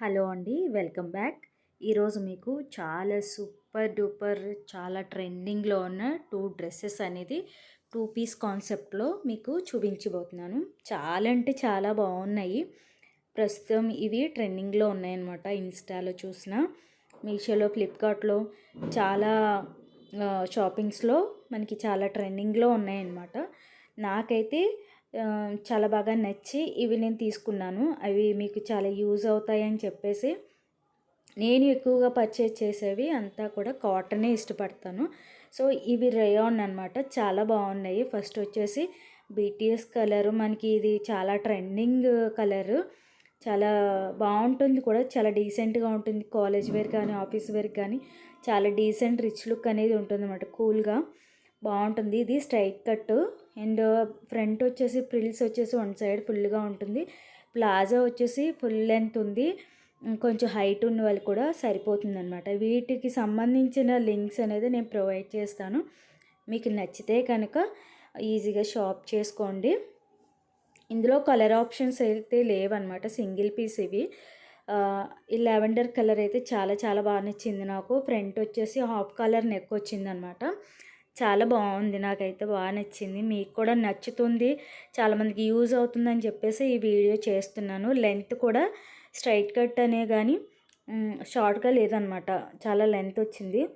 Hello అండి welcome back. ఈరోజు మీకు చాలా సూపర్ డూపర్ చాలా ట్రెండింగ్లో ఉన్న టూ డ్రెస్సెస్ అనేది టూ పీస్ కాన్సెప్ట్లో మీకు చూపించబోతున్నాను. చాలా అంటే చాలా బాగున్నాయి. ప్రస్తుతం ఇవి ట్రెండింగ్లో ఉన్నాయన్నమాట ఇన్స్టాలో చూసిన. మీషోలో ఫ్లిప్కార్ట్లో చాలా షాపింగ్స్లో మనకి చాలా ట్రెండింగ్లో ఉన్నాయన్నమాట. నాకైతే చాలా బాగా నచ్చి ఇవి నేను తీసుకున్నాను. అవి మీకు చాలా యూజ్ అవుతాయని చెప్పేసి నేను ఎక్కువగా పర్చేజ్ చేసేవి అంతా కూడా కాటనే ఇష్టపడతాను. సో ఇవి రేయాన్ అనమాట చాలా బాగున్నాయి. ఫస్ట్ వచ్చేసి బీటీఎస్ కలరు మనకి ఇది చాలా ట్రెండింగ్ కలరు చాలా బాగుంటుంది కూడా. చాలా డీసెంట్గా ఉంటుంది. కాలేజ్ వేర్ కానీ ఆఫీస్ వేర్ కానీ. చాలా డీసెంట్ రిచ్ లుక్ అనేది ఉంటుంది అన్నమాట కూల్గా బాగుంటుంది. ఇది స్ట్రైట్ కట్ అండ్ ఫ్రంట్ వచ్చేసి ప్రిల్స్ వచ్చేసి వన్ సైడ్ ఫుల్గా ఉంటుంది. ప్లాజా వచ్చేసి ఫుల్ లెంత్ ఉంది. కొంచెం హైట్ ఉన్న వాళ్ళు కూడా సరిపోతుంది అనమాట వీటికి సంబంధించిన లింక్స్ అనేది నేను ప్రొవైడ్ చేస్తాను. మీకు నచ్చితే కనుక ఈజీగా షాప్ చేసుకోండి. ఇందులో కలర్ ఆప్షన్స్ అయితే లేవన్నమాట. సింగిల్ పీస్ ఇవి. ఈ లెవెండర్ కలర్ అయితే చాలా చాలా బాగా నచ్చింది నాకు. ఫ్రంట్ వచ్చేసి హాఫ్ కలర్ నెక్ వచ్చింది అనమాట చాలా బాగుంది. నాకైతే బాగా నచ్చింది. మీకు కూడా నచ్చుతుంది. చాలామందికి యూజ్ అవుతుందని చెప్పేసి ఈ వీడియో చేస్తున్నాను. లెంత్ కూడా స్ట్రైట్ కట్ అనే కానీ షార్ట్గా లేదనమాట. చాలా లెంత్ వచ్చింది.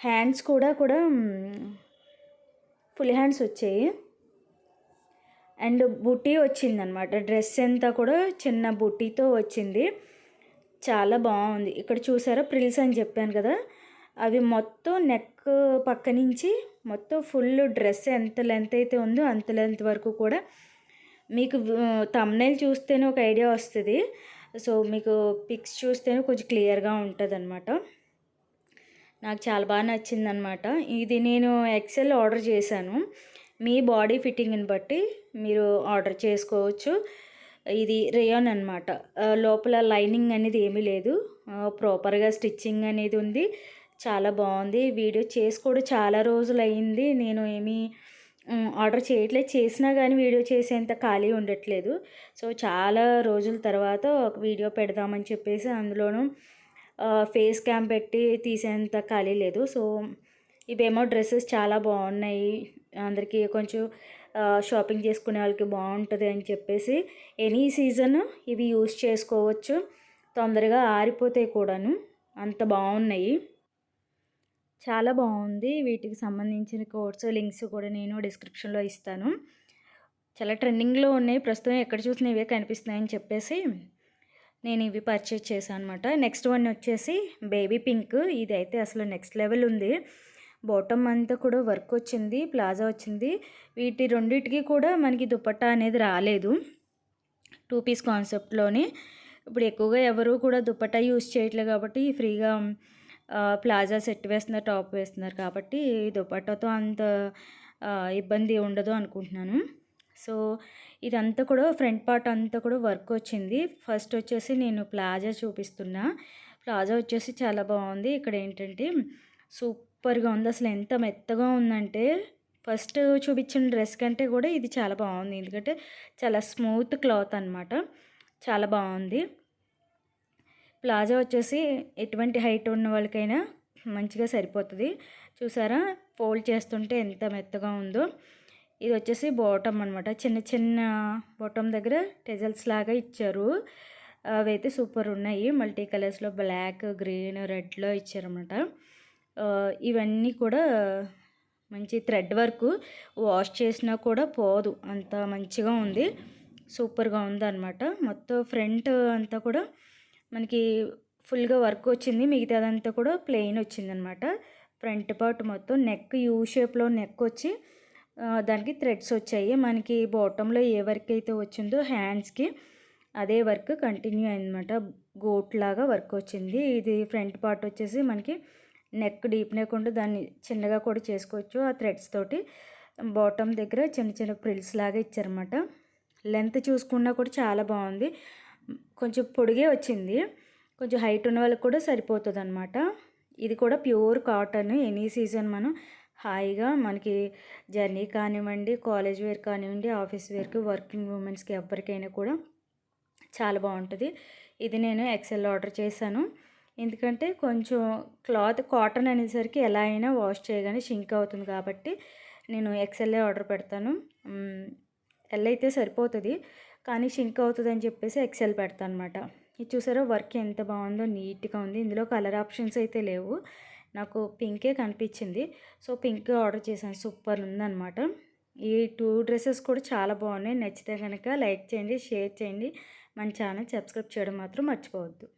హ్యాండ్స్ కూడా కూడా ఫుల్ హ్యాండ్స్ వచ్చాయి. అండ్ బుటీ వచ్చిందనమాట. డ్రెస్ అంతా కూడా చిన్న బుటీతో వచ్చింది. చాలా బాగుంది. ఇక్కడ చూసారా? ప్రిల్స్ అని చెప్పాను కదా? అవి మొత్తం నెక్ పక్క నుంచి మొత్తం ఫుల్ డ్రెస్ ఎంత లెంత్ అయితే ఉందో అంత లెంత్ వరకు కూడా మీకు తమ్నైల్ చూస్తేనే ఒక ఐడియా వస్తుంది. సో మీకు పిక్స్ చూస్తేనే కొంచెం క్లియర్గా ఉంటుంది అనమాట నాకు చాలా బాగా నచ్చిందనమాట ఇది నేను ఎక్సెల్ ఆర్డర్ చేశాను. మీ బాడీ ఫిట్టింగ్ని బట్టి మీరు ఆర్డర్ చేసుకోవచ్చు. ఇది రేయాన్ అనమాట లోపల లైనింగ్ అనేది ఏమీ లేదు. ప్రాపర్గా స్టిచ్చింగ్ అనేది ఉంది. చాలా బాగుంది. వీడియో చేసి కూడా చాలా రోజులు అయింది నేను ఏమీ ఆర్డర్ చేయట్లేదు. చేసినా కానీ వీడియో చేసేంత ఖాళీ ఉండట్లేదు. సో చాలా రోజుల తర్వాత ఒక వీడియో పెడదామని చెప్పేసి అందులోనూ ఫేస్ క్యామ్ పెట్టి తీసేంత ఖాళీ లేదు. సో ఇవేమో డ్రెస్సెస్ చాలా బాగున్నాయి. అందరికీ కొంచెం షాపింగ్ చేసుకునే వాళ్ళకి బాగుంటుంది అని చెప్పేసి ఎనీ సీజన్ ఇవి యూస్ చేసుకోవచ్చు. తొందరగా ఆరిపోతాయి కూడాను. అంత బాగున్నాయి. చాలా బాగుంది. వీటికి సంబంధించిన కోర్సు లింక్స్ కూడా నేను డిస్క్రిప్షన్లో ఇస్తాను. చాలా ట్రెండింగ్లో ఉన్నాయి. ప్రస్తుతం ఎక్కడ చూసినా ఇవే కనిపిస్తున్నాయని చెప్పేసి నేను ఇవి పర్చేజ్ చేశాను అనమాట నెక్స్ట్ వన్ వచ్చేసి బేబీ పింక్. ఇది అయితే అసలు నెక్స్ట్ లెవెల్ ఉంది. బాటమ్ అంతా కూడా వర్క్ వచ్చింది. ప్లాజా వచ్చింది. వీటి రెండింటికి కూడా మనకి దుపట్టా అనేది రాలేదు. టూ పీస్ కాన్సెప్ట్లోని. ఇప్పుడు ఎక్కువగా ఎవరు కూడా దుపట్టా యూస్ చేయట్లేదు కాబట్టి ఫ్రీగా ప్లాజా సెట్ వేస్తున్నారు టాప్ వేస్తున్నారు కాబట్టి దుపట్టాతో అంత ఇబ్బంది ఉండదు అనుకుంటున్నాను. సో ఇదంతా కూడా ఫ్రంట్ పార్ట్ అంతా కూడా వర్క్ వచ్చింది. ఫస్ట్ వచ్చేసి నేను ప్లాజా చూపిస్తున్నా. ప్లాజా వచ్చేసి చాలా బాగుంది. ఇక్కడ ఏంటంటే సూపర్గా ఉంది. అసలు ఎంత మెత్తగా ఉందంటే ఫస్ట్ చూపించిన డ్రెస్ కంటే కూడా ఇది చాలా బాగుంది. ఎందుకంటే చాలా స్మూత్ క్లాత్ అనమాట చాలా బాగుంది. ప్లాజా వచ్చేసి ఎటువంటి హైట్ ఉన్న వాళ్ళకైనా మంచిగా సరిపోతుంది. చూసారా? ఫోల్డ్ చేస్తుంటే ఎంత మెత్తగా ఉందో. ఇది వచ్చేసి బాటమ్ అనమాట చిన్న చిన్న బాటమ్ దగ్గర టెజల్స్ లాగా ఇచ్చారు. అవైతే సూపర్ ఉన్నాయి. మల్టీ కలర్స్లో బ్లాక్ గ్రీన్ రెడ్లో ఇచ్చారనమాట ఇవన్నీ కూడా మంచి థ్రెడ్ వర్క్ వాష్ చేసినా కూడా పోదు. అంత మంచిగా ఉంది. సూపర్గా ఉంది అనమాట మొత్తం ఫ్రంట్ అంతా కూడా మనకి ఫుల్గా వర్క్ వచ్చింది. మిగతాదంతా కూడా ప్లెయిన్ వచ్చిందనమాట. ఫ్రంట్ పార్ట్ మొత్తం నెక్ యూ షేప్లో నెక్ వచ్చి దానికి థ్రెడ్స్ వచ్చాయి. మనకి బాటంలో ఏ వర్క్ అయితే వచ్చిందో హ్యాండ్స్కి అదే వర్క్ కంటిన్యూ అయిందన్నమాట గోట్ లాగా వర్క్ వచ్చింది. ఇది ఫ్రంట్ పార్ట్ వచ్చేసి మనకి నెక్ డీప్ నెక్ ఉంటే దాన్ని చిన్నగా కూడా చేసుకోవచ్చు. ఆ థ్రెడ్స్ తోటి బాటమ్ దగ్గర చిన్న చిన్న ప్రిల్స్ లాగా ఇచ్చారన్నమాట లెంత్ చూసుకున్నా కూడా చాలా బాగుంది. కొంచెం పొడిగే వచ్చింది. కొంచెం హైట్ ఉన్న వాళ్ళకి కూడా సరిపోతుంది అనమాట ఇది కూడా ప్యూర్ కాటన్. ఎనీ సీజన్ మనం హాయిగా మనకి జర్నీ కానివ్వండి కాలేజ్ వేర్ కానివ్వండి ఆఫీస్ వేర్కి వర్కింగ్ ఉమెన్స్కి ఎవరికైనా కూడా చాలా బాగుంటుంది. ఇది నేను ఎక్సెల్ ఆర్డర్ చేశాను. ఎందుకంటే కొంచెం క్లాత్ కాటన్ అనేసరికి ఎలా అయినా వాష్ చేయగానే షింక్ అవుతుంది కాబట్టి నేను ఎక్సెల్ ఆర్డర్ పెడతాను. ఎల్ అయితే సరిపోతుంది. కానీ షింక్ అవుతుంది అని చెప్పేసి ఎక్సెల్ పెడతాను అనమాట ఇది చూసారా? వర్క్ ఎంత బాగుందో నీట్గా ఉంది. ఇందులో కలర్ ఆప్షన్స్ అయితే లేవు. నాకు పింకే కనిపించింది. సో పింక్ ఆర్డర్ చేశాను. సూపర్ ఉందన్నమాట. ఈ టూ డ్రెస్సెస్ కూడా చాలా బాగున్నాయి. నచ్చితే కనుక లైక్ చేయండి షేర్ చేయండి. మన ఛానల్ సబ్స్క్రైబ్ చేయడం మాత్రం మర్చిపోవద్దు.